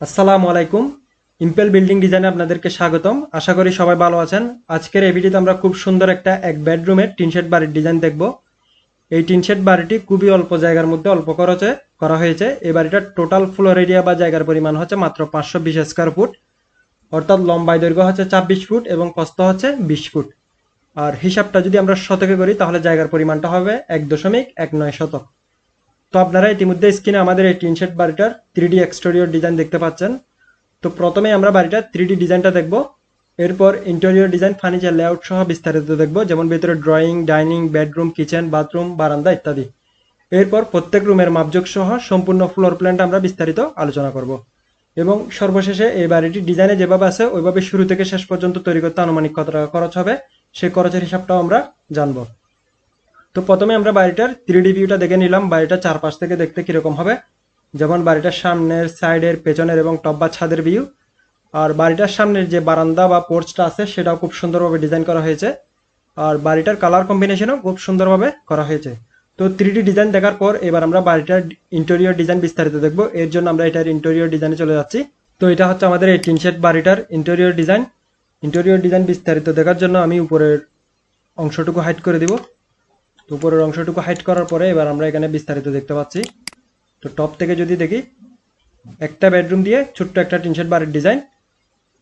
আসসালামু আলাইকুম। Impel building ডিজাইনে আপনাদেরকে স্বাগতম। আশা করি সবাই ভালো আছেন। আজকের এই ভিডিওতে আমরা খুব সুন্দর একটা এক বেডরুমের টিন শেড বাড়ির ডিজাইন দেখব। এই টিন শেড বাড়িটি খুবই অল্প জায়গার মধ্যে অল্প খরচে করা হয়েছে। এই বাড়িটার টোটাল ফ্লোর এরিয়া বা জায়গার পরিমাণ হচ্ছে মাত্র পাঁচশো বিশ স্কোয়ার ফুট অর্থাৎ লম্বায় দৈর্ঘ্য হচ্ছে ছাব্বিশ ফুট এবং প্রস্থ হচ্ছে বিশ ফুট। আর হিসাবটা যদি আমরা শতকে করি, তাহলে জায়গার পরিমাণটা হবে এক দশমিক এক নয় শতক। তো আপনারা ইতিমধ্যে স্ক্রিনে আমাদের এই টিন শেড বাড়িটার থ্রি ডি এক্সটেরিয়র ডিজাইন দেখতে পাচ্ছেন। তো প্রথমে আমরা বাড়িটার থ্রি ডি ডিজাইনটা দেখব। এরপর ইন্টেরিয়র ডিজাইন ফার্নিচার লেআউট সহ বিস্তারিত দেখব, যেমন ভিতরে drawing dining bedroom kitchen bathroom বারান্দা ইত্যাদি। এরপর প্রত্যেক রুমের মাপযোগ সহ সম্পূর্ণ ফ্লোর প্ল্যানটা আমরা বিস্তারিত আলোচনা করব। এবং সর্বশেষে এই বাড়িটি ডিজাইনে যেভাবে আছে, ওইভাবে শুরু থেকে শেষ পর্যন্ত তৈরি করতে আনুমানিক কত টাকা খরচ হবে সেই খরচের হিসাবটাও আমরা জানব। তো প্রথমে আমরা বাড়িটার থ্রি ভিউটা দেখে নিলাম বাড়িটা চারপাশ থেকে দেখতে কীরকম হবে। যেমন বাড়িটার সামনের সাইডের পেছনের এবং টপ বা ছাদের ভিউ আর বাড়িটার সামনের যে বারান্দা বা পোর্চটা আছে, সেটাও খুব সুন্দরভাবে ডিজাইন করা হয়েছে। আর বাড়িটার কালার কম্বিনেশনও খুব সুন্দরভাবে করা হয়েছে। তো থ্রি ডিজাইন দেখার পর এবার আমরা বাড়িটার ইন্টেরিয়র ডিজাইন বিস্তারিত দেখব। এর জন্য আমরা এটার ইন্টেরিয়র ডিজাইনে চলে যাচ্ছি। তো এটা হচ্ছে আমাদের এই টিন শেড বাড়িটার ইন্টেরিয়র ডিজাইন ইন্টেরিয়র ডিজাইন বিস্তারিত দেখার জন্য আমি উপরের অংশটুকু হাইড করে দিব। তো উপরের অংশটুকু হাইট করার পরে এবার আমরা এখানে বিস্তারিত দেখতে পাচ্ছি। তো টপ থেকে যদি দেখি, একটা বেডরুম দিয়ে ছোট্ট একটা টিনশেড বাড়ির ডিজাইন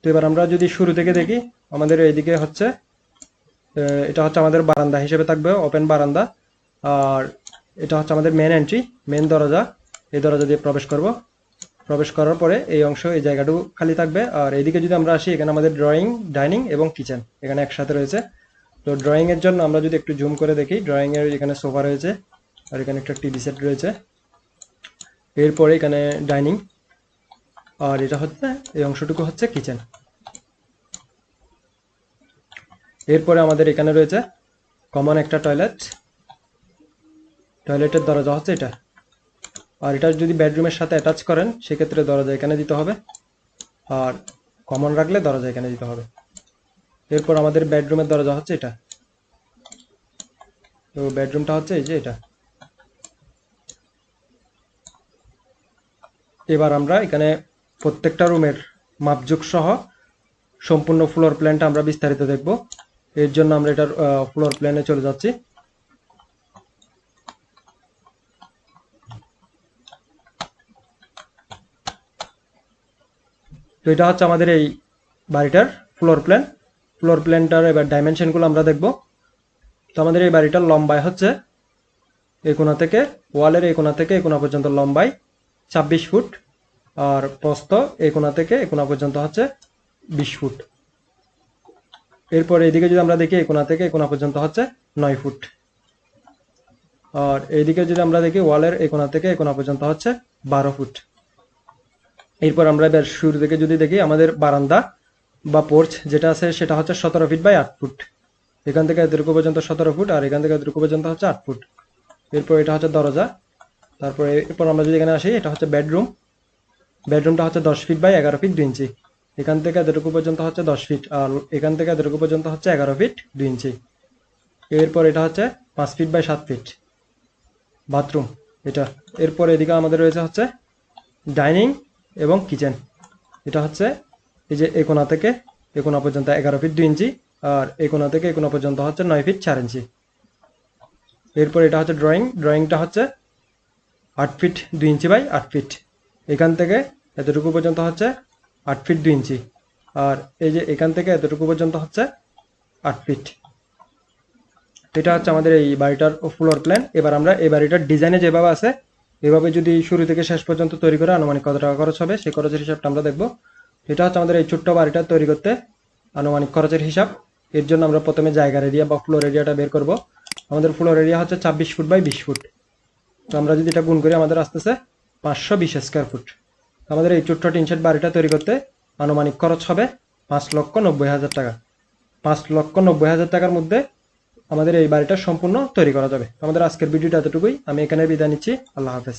তো এবার আমরা যদি শুরু থেকে দেখি, আমাদের এইদিকে হচ্ছে এটা হচ্ছে আমাদের বারান্দা হিসেবে থাকবে ওপেন বারান্দা। আর এটা হচ্ছে আমাদের মেন এন্ট্রি মেন দরজা। এই দরজা দিয়ে প্রবেশ করব। প্রবেশ করার পরে এই অংশ, এই জায়গাটুকু খালি থাকবে। আর এইদিকে যদি আমরা আসি, এখানে আমাদের ড্রয়িং ডাইনিং এবং কিচেন এখানে একসাথে রয়েছে। তো ড্রয়িং এর জন্য আমরা যদি একটু জুম করে দেখি ড্রয়িং এর এখানে সোফা রয়েছে আর এখানে একটা টিভি সেট রয়েছে। এরপরে এখানে ডাইনিং আর এটা হচ্ছে, এই অংশটুকু হচ্ছে কিচেন এরপরে আমাদের এখানে রয়েছে কমন একটা টয়লেট টয়লেটের দরজা হচ্ছে এটা। আর এটা যদি বেডরুমের সাথে অ্যাটাচ করেন, সেক্ষেত্রে দরজা এখানে দিতে হবে। আর কমন রাখলে দরজা এখানে দিতে হবে। এরপর আমাদের বেডরুমের দরজা হচ্ছে এটা। তো বেডরুমটা হচ্ছে এই যে এটা। এবার আমরা এখানে প্রত্যেকটা রুমের মাপযোগ সহ সম্পূর্ণ ফ্লোর প্ল্যানটা আমরা বিস্তারিত দেখব। এর জন্য আমরা এটার ফ্লোর প্ল্যানে চলে যাচ্ছি। তো এটা হচ্ছে আমাদের এই বাড়িটার ফ্লোর প্ল্যান ফ্লোর প্ল্যানটার এবার ডাইমেনশনগুলো আমরা দেখব। তো আমাদের এই বাড়িটার লম্বায় হচ্ছে এই কোণা থেকে ওয়ালের এই কোণা থেকে, এই কোণা পর্যন্ত লম্বাই ছাব্বিশ ফুট আর প্রস্থ এই কোণা থেকে, এই কোণা পর্যন্ত হচ্ছে বিশ ফুট। এরপর এইদিকে যদি আমরা দেখি এই কোণা থেকে, এই কোণা পর্যন্ত হচ্ছে নয় ফুট। আর এইদিকে যদি আমরা দেখি ওয়ালের এই কোণা থেকে, এই কোণা পর্যন্ত হচ্ছে বারো ফুট। এরপর আমরা এবার শুরু থেকে যদি দেখি আমাদের বারান্দা বা পোর্চ যেটা আছে সেটা হচ্ছে সতেরো ফিট বাই আট ফুট এখান থেকে এতটুকু পর্যন্ত সতেরো ফুট আর এখান থেকে এতটুকু পর্যন্ত হচ্ছে আট ফুট এরপর এটা হচ্ছে দরজা। তারপরে এরপর আমরা যদি এখানে আসি, এটা হচ্ছে বেডরুম বেডরুমটা হচ্ছে দশ ফিট বাই এগারো ফিট দুই ইঞ্চি। এখান থেকে এতটুকু পর্যন্ত হচ্ছে দশ ফিট আর এখান থেকে এতটুকু পর্যন্ত হচ্ছে এগারো ফিট দুই ইঞ্চি। এরপর এটা হচ্ছে পাঁচ ফিট বাই সাত ফিট বাথরুম এটা। এরপর এদিকে আমাদের রয়েছে হচ্ছে ডাইনিং এবং কিচেন এটা হচ্ছে এই যে এই কোণা থেকে এই কোণা পর্যন্ত এগারো ফিট দুই ইঞ্চি, আর এই কোণা থেকে এই কোণা পর্যন্ত হচ্ছে নয় ফিট চার ইঞ্চি। এরপর এটা হচ্ছে ড্রয়িং ড্রয়িংটা হচ্ছে আট ফিট দুই ইঞ্চি বাই আট ফিট এখান থেকে এতটুকু পর্যন্ত হচ্ছে আট ফিট দুই ইঞ্চি, আর এই যে এখান থেকে এতটুকু পর্যন্ত হচ্ছে আট ফিট এটা হচ্ছে আমাদের এই বাড়িটার ফ্লোর প্ল্যান এবার আমরা এই বাড়িটার ডিজাইনে যেভাবে আছে, এভাবে যদি শুরু থেকে শেষ পর্যন্ত তৈরি করে আনুমানিক কত টাকা খরচ হবে সেই খরচের হিসাবটা আমরা দেখব। এটা হচ্ছে আমাদের এই ছোট্ট বাড়িটা তৈরি করতে আনুমানিক খরচের হিসাব। এর জন্য আমরা প্রথমে জায়গার এরিয়া বা ফ্লোর এরিয়াটা বের করব। আমাদের ফ্লোর এরিয়া হচ্ছে ছাব্বিশ ফুট বাই বিশ ফুট। তো আমরা যদি এটা গুণ করি, আমাদের আসতেছে পাঁচশো বিশ স্কোয়ার ফুট আমাদের এই ছোট্ট টিনশেড বাড়িটা তৈরি করতে আনুমানিক খরচ হবে পাঁচ লক্ষ নব্বই হাজার টাকা। পাঁচ লক্ষ নব্বই হাজার টাকার মধ্যে আমাদের এই বাড়িটা সম্পূর্ণ তৈরি করা যাবে। আমাদের আজকের ভিডিওটা এতটুকুই। আমি এখানে বিদায় নিচ্ছি। আল্লাহ হাফেজ।